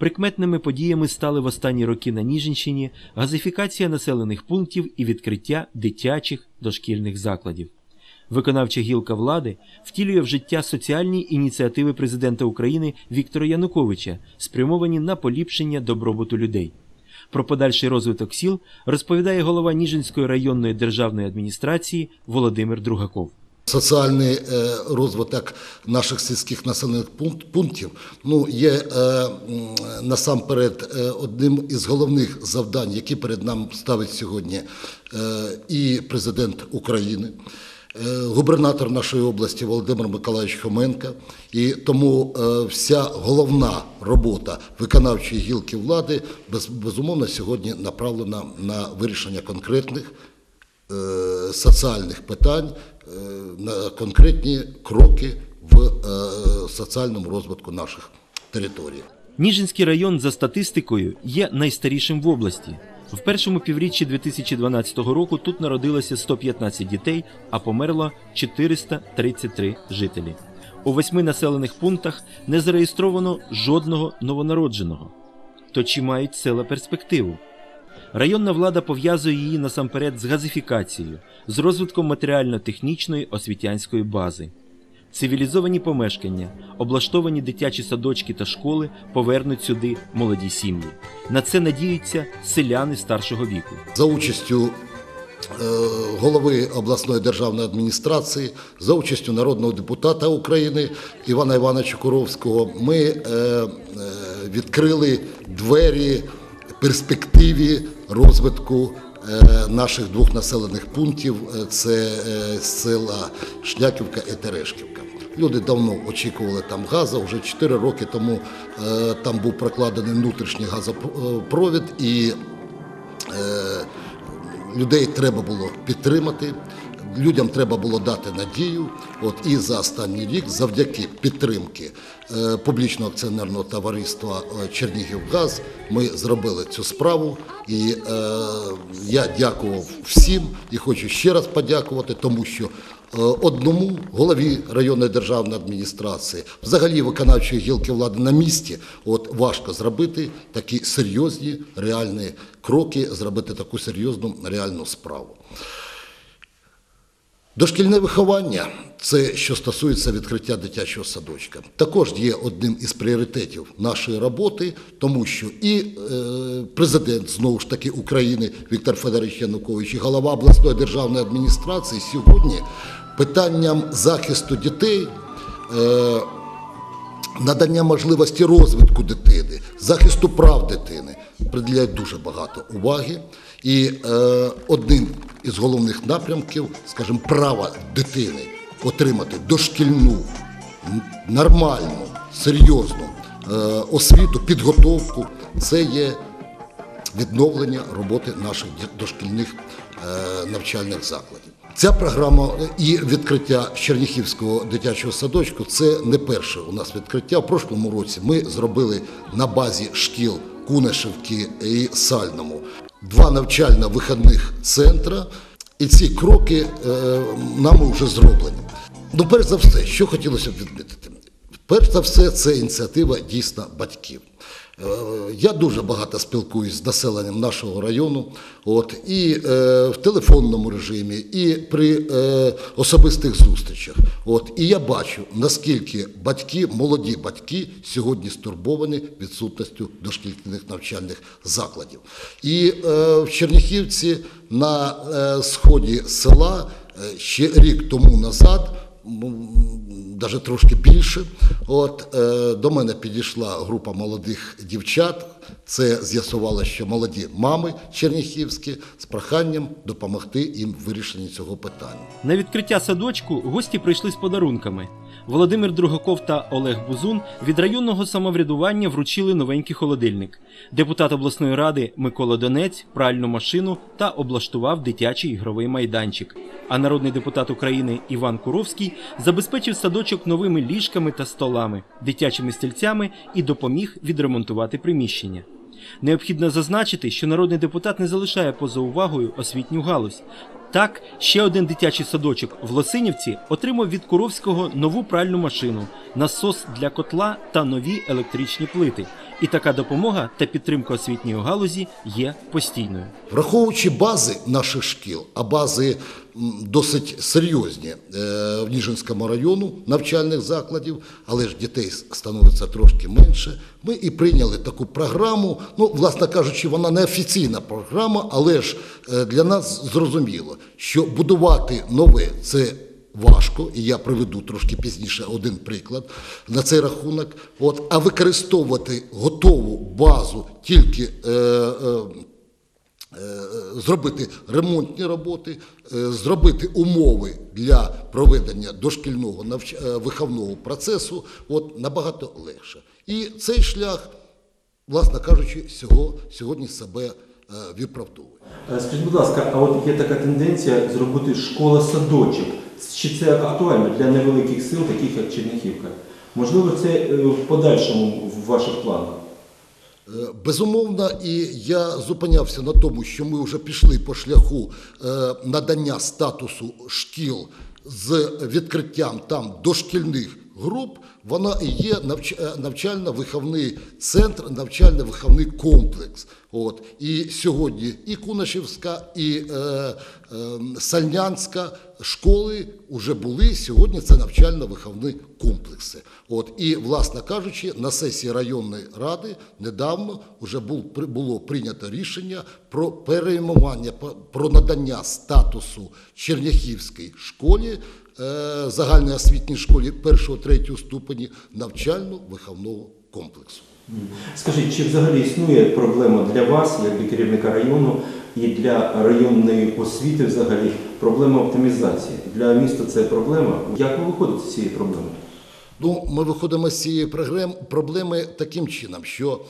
Прикметними подіями стали в останні роки на Ніжинщині газифікація населених пунктів і відкриття дитячих дошкільних закладів. Виконавча гілка влади втілює в життя соціальні ініціативи президента України Віктора Януковича, спрямовані на поліпшення добробуту людей. Про подальший розвиток сіл розповідає голова Ніжинської районної державної адміністрації Володимир Другаков. Соціальний е, розвиток наших сільських населених пункт- пунктів ну, є е, насамперед е, одним із головних завдань, які перед нами ставить сьогодні і президент України. Губернатор нашої області Володимир Миколаївич Хоменко, і тому вся головна робота виконавчої гілки влади без, безумовно сьогодні направлена на вирішення конкретних соціальних питань, на конкретні кроки в е, соціальному розвитку наших територій. Ніжинський район за статистикою є найстарішим в області. В першому півріччі 2012 року тут народилося 115 дітей, а померло 433 жителі. У восьми населених пунктах не зареєстровано жодного новонародженого. То чи мають села перспективу? Районна влада пов'язує її насамперед з газифікацією, з розвитком матеріально-технічної освітянської бази. Цивілізовані помешкання, облаштовані дитячі садочки та школи повернуть сюди молоді сім'ї. На це надіються селяни старшого віку. За участю е, голови обласної державної адміністрації, за участю народного депутата України Івана Івановича Куровського, ми е, е, відкрили двері перспективі розвитку е, наших двох населених пунктів е, це е, села Шняківка і Терешківка. Люди давно очікували там газу. Вже 4 роки тому там був прокладений внутрішній газопровід, і людей треба було підтримати. Людям треба було дати надію. От і за останній рік, завдяки підтримки е, публічного акціонерного товариства е, Чернігівгаз, ми зробили цю справу. І е, я дякував всім і хочу ще раз подякувати, тому що одному голові районної державної адміністрації, взагалі виконавчої гілки влади на місці, от важко зробити такі серйозні реальні кроки, зробити таку серйозну реальну справу. Дошкільне виховання це що стосується відкриття дитячого садочка. Також є одним із пріоритетів нашої роботи, тому що і е, президент знову ж таки України Віктор Федорович Янукович, і голова обласної державної адміністрації сьогодні питанням захисту дітей. Е, надання можливості розвитку дитини, захисту прав дитини приділяють дуже багато уваги. І е, одним із головних напрямків, скажімо, права дитини отримати дошкільну, нормальну, серйозну е, освіту, підготовку, це є відновлення роботи наших дошкільних е, навчальних закладів. Ця програма і відкриття Черніхівського дитячого садочку це не перше у нас відкриття. В прошлому році ми зробили на базі шкіл Кунешевки і Сальному два навчально-вихідних центри, і ці кроки е, нами вже зроблені. Ну, перш за все, що хотілося б відмітити. Перш за все, це ініціатива дійсно батьків. Е, Я дуже багато спілкуюсь з населенням нашого району, от, і е, в телефонному режимі, і при е, особистих зустрічах. От, і я бачу, наскільки батьки, молоді батьки сьогодні стурбовані відсутністю дошкільних навчальних закладів. І е, в Черніхівці на е, сході села е, ще рік тому назад навіть трошки більше. От е, до мене підійшла група молодих дівчат. Це з'ясувало, що молоді мами черніхівські з проханням допомогти їм в вирішенні цього питання. На відкриття садочку гості прийшли з подарунками. Володимир Другаков та Олег Бузун від районного самоврядування вручили новенький холодильник. Депутат обласної ради Микола Донець пральну машину та облаштував дитячий ігровий майданчик. А народний депутат України Іван Куровський забезпечив садочок новими ліжками та столами, дитячими стільцями і допоміг відремонтувати приміщення. Необхідно зазначити, що народний депутат не залишає поза увагою освітню галузь. Так, ще один дитячий садочок в Лосинівці отримав від Куровського нову пральну машину, насос для котла та нові електричні плити. І така допомога та підтримка освітньої галузі є постійною. Враховуючи бази наших шкіл, а бази досить серйозні е, в Ніжинському району навчальних закладів, але ж дітей становиться трошки менше. Ми і прийняли таку програму. Ну, власне кажучи, вона не офіційна програма, але ж е, для нас зрозуміло, що будувати нове це. Важко, і я приведу трошки пізніше один приклад на цей рахунок. От, а використовувати готову базу тільки е, е, е, зробити ремонтні роботи, е, зробити умови для проведення дошкільного навч... е, виховного процесу от, набагато легше. І цей шлях, власне кажучи, сього, сьогодні себе виправдовує. Е, Скажіть, будь ласка, а от є така тенденція зробити школа-садочок. Чи це актуально для невеликих сил, таких як Черняхівка? Можливо, це е, в подальшому в ваших планах? Е, Безумовно, і я зупинявся на тому, що ми вже пішли по шляху е, надання статусу шкіл з відкриттям там дошкільних груп. Вона і є навчально-виховний центр, навчально-виховний комплекс. От і сьогодні і Кунашівська, і е, е, Сальнянська школи вже були. Сьогодні це навчально-виховні комплекси. От і, власне кажучи, на сесії районної ради недавно вже було прийнято рішення про перейменування, про надання статусу Черняхівській школі. е, Загальної освітній школі першого-третього ступені навчально-виховного комплексу. Скажіть, чи взагалі існує проблема для вас, як для керівника району, і для районної освіти взагалі проблема оптимізації? Для міста це проблема. Як ви виходите з цієї проблеми? Ну, ми виходимо з цієї проблеми таким чином, що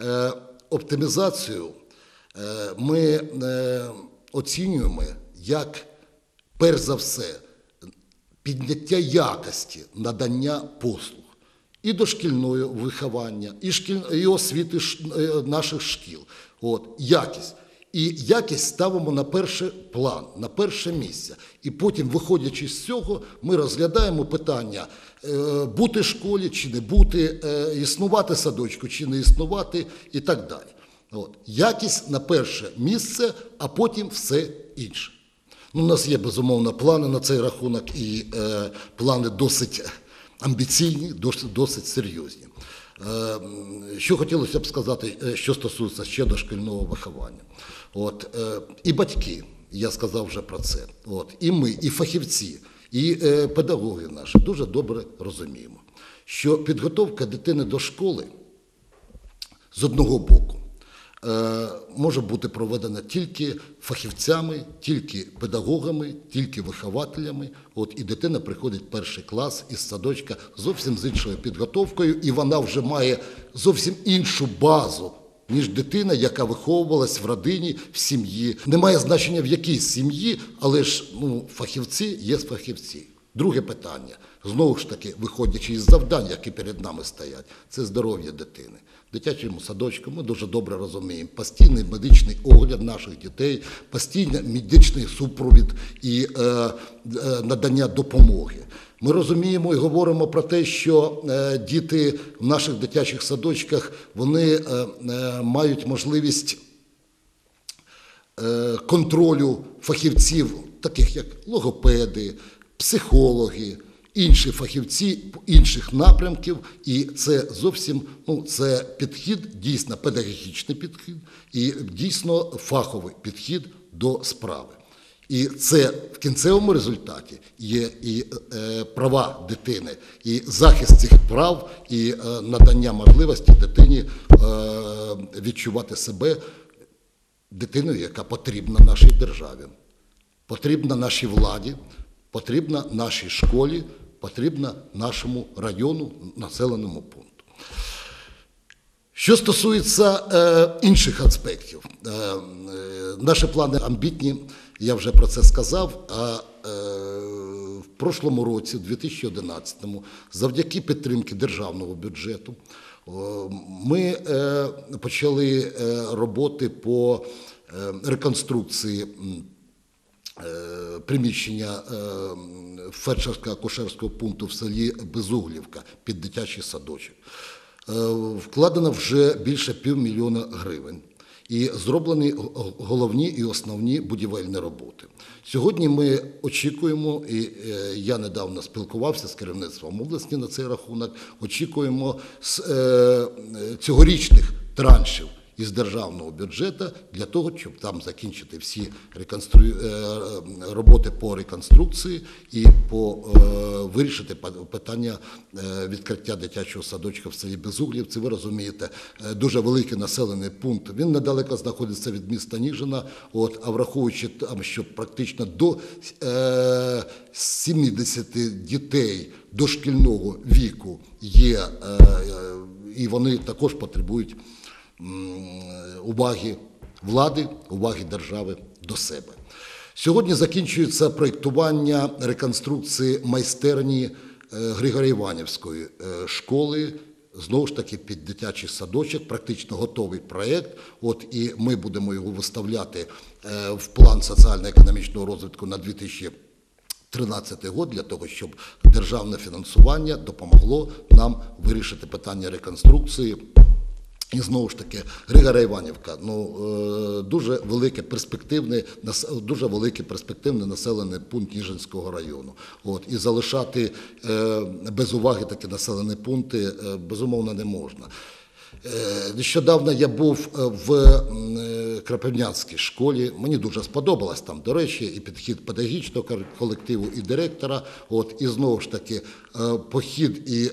е, оптимізацію е, ми е, оцінюємо як, перш за все, підняття якості надання послуг і дошкільного виховання, і, шкіль... і освіти е, наших шкіл. От, якість. І якість ставимо на перший план, на перше місце. І потім, виходячи з цього, ми розглядаємо питання е, бути в школі чи не бути, е, існувати садочку чи не існувати, і так далі. От. Якість на перше місце, а потім все інше. Ну, у нас є безумовно плани на цей рахунок, і е, плани досить амбіційні, досить, досить серйозні. Е, що хотілося б сказати, е, що стосується ще дошкільного виховання. От, е, і батьки, я сказав вже про це. От, і ми, і фахівці, і педагоги наші дуже добре розуміємо, що підготовка дитини до школи з одного боку може бути проведена тільки фахівцями, тільки педагогами, тільки вихователями. От і дитина приходить перший клас із садочка зовсім з іншою підготовкою, і вона вже має зовсім іншу базу. Ніж дитина, яка виховувалась в родині, в сім'ї. Немає значення в якій сім'ї, але ж ну, фахівці є фахівці. Друге питання, знову ж таки, виходячи із завдань, які перед нами стоять, це здоров'я дитини. В дитячому садочку ми дуже добре розуміємо постійний медичний огляд наших дітей, постійний медичний супровід і е, е, надання допомоги. Ми розуміємо і говоримо про те, що е, діти в наших дитячих садочках вони е, е, мають можливість е, контролю фахівців, таких як логопеди, психологи, інші фахівці інших напрямків, і це зовсім ну, це підхід, дійсно педагогічний підхід і дійсно фаховий підхід до справи. І це в кінцевому результаті є і е, права дитини, і захист цих прав, і е, надання можливості дитині е, відчувати себе дитиною, яка потрібна нашій державі, потрібна нашій владі, потрібна нашій школі, потрібна нашому району, населеному пункту. Що стосується е, інших аспектів, е, е, наші плани амбітні, я вже про це сказав. А е, в прошлому році, в 2011-му, завдяки підтримки державного бюджету, ми е, почали е, роботи по реконструкції. Е, приміщення е, фельдшерсько акушерського пункту в селі Безуглівка під дитячий садочок. Е, Вкладено вже більше півмільйона гривень і зроблені головні і основні будівельні роботи. Сьогодні ми очікуємо, і я недавно спілкувався з керівництвом області на цей рахунок. Очікуємо з цьогорічних траншів із державного бюджету для того, щоб там закінчити всі реконстру... е, е, роботи по реконструкції і по е, вирішити питання відкриття дитячого садочка в селі Безуглівці. Ви розумієте, дуже великий населений пункт. Він недалеко знаходиться від міста Ніжина. От, а враховуючи там, що практично до е, 70 дітей дошкільного віку є, і вони також потребують уваги влади, уваги держави до себе. Сьогодні закінчується проєктування реконструкції майстерні е, Григорія Іванівської е, школи. Знову ж таки, під дитячий садочок, практично готовий проєкт. От і ми будемо його виставляти е, в план соціально-економічного розвитку на 2000 13 год для того, щоб державне фінансування допомогло нам вирішити питання реконструкції. І знову ж таки, Григора Іванівка, ну е, дуже велике перспективне, дуже великий перспективний населений пункт Ніжинського району. От і залишати е, без уваги такі населені пункти е, безумовно не можна. Е, Нещодавно я був е, в е, Крапивнянській школі. Мені дуже сподобалось там, до речі, і підхід педагогічного колективу, і директора. От і знову ж таки, похід і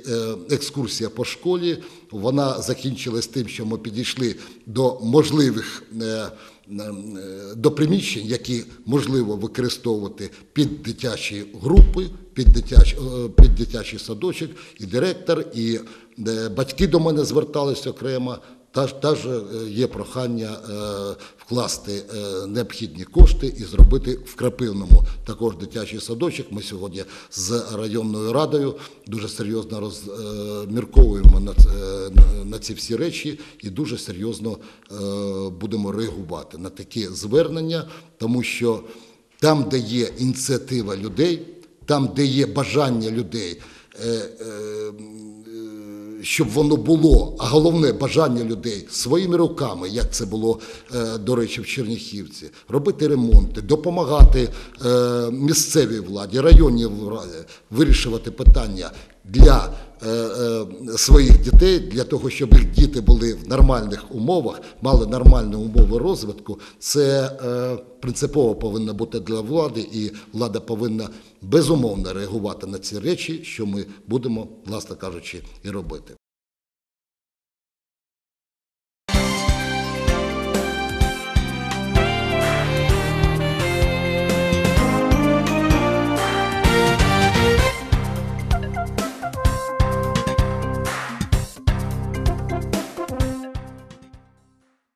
екскурсія по школі. Вона закінчилась тим, що ми підійшли до можливих. Е, е, До приміщень, які можливо використовувати під дитячі групи, під дитячі, під дитячий садочок, і директор, і е, батьки до мене зверталися окремо. Теж е, є прохання е, вкласти е, необхідні кошти і зробити в Крапивному також дитячий садочок. Ми сьогодні з районною радою дуже серйозно розмірковуємо на, ці всі речі і дуже серйозно будемо реагувати на такі звернення, тому що там, де є ініціатива людей, там, де є бажання людей. Щоб воно було, а головне бажання людей своїми руками, як це було, е, до речі, в Черніхівці, робити ремонти, допомагати е, місцевій владі, районній владі вирішувати питання для е, е, своїх дітей, для того, щоб їх діти були в нормальних умовах, мали нормальні умови розвитку, це е, принципово повинно бути для влади, і влада повинна безумовно реагувати на ці речі, що ми будемо, власне кажучи, і робити.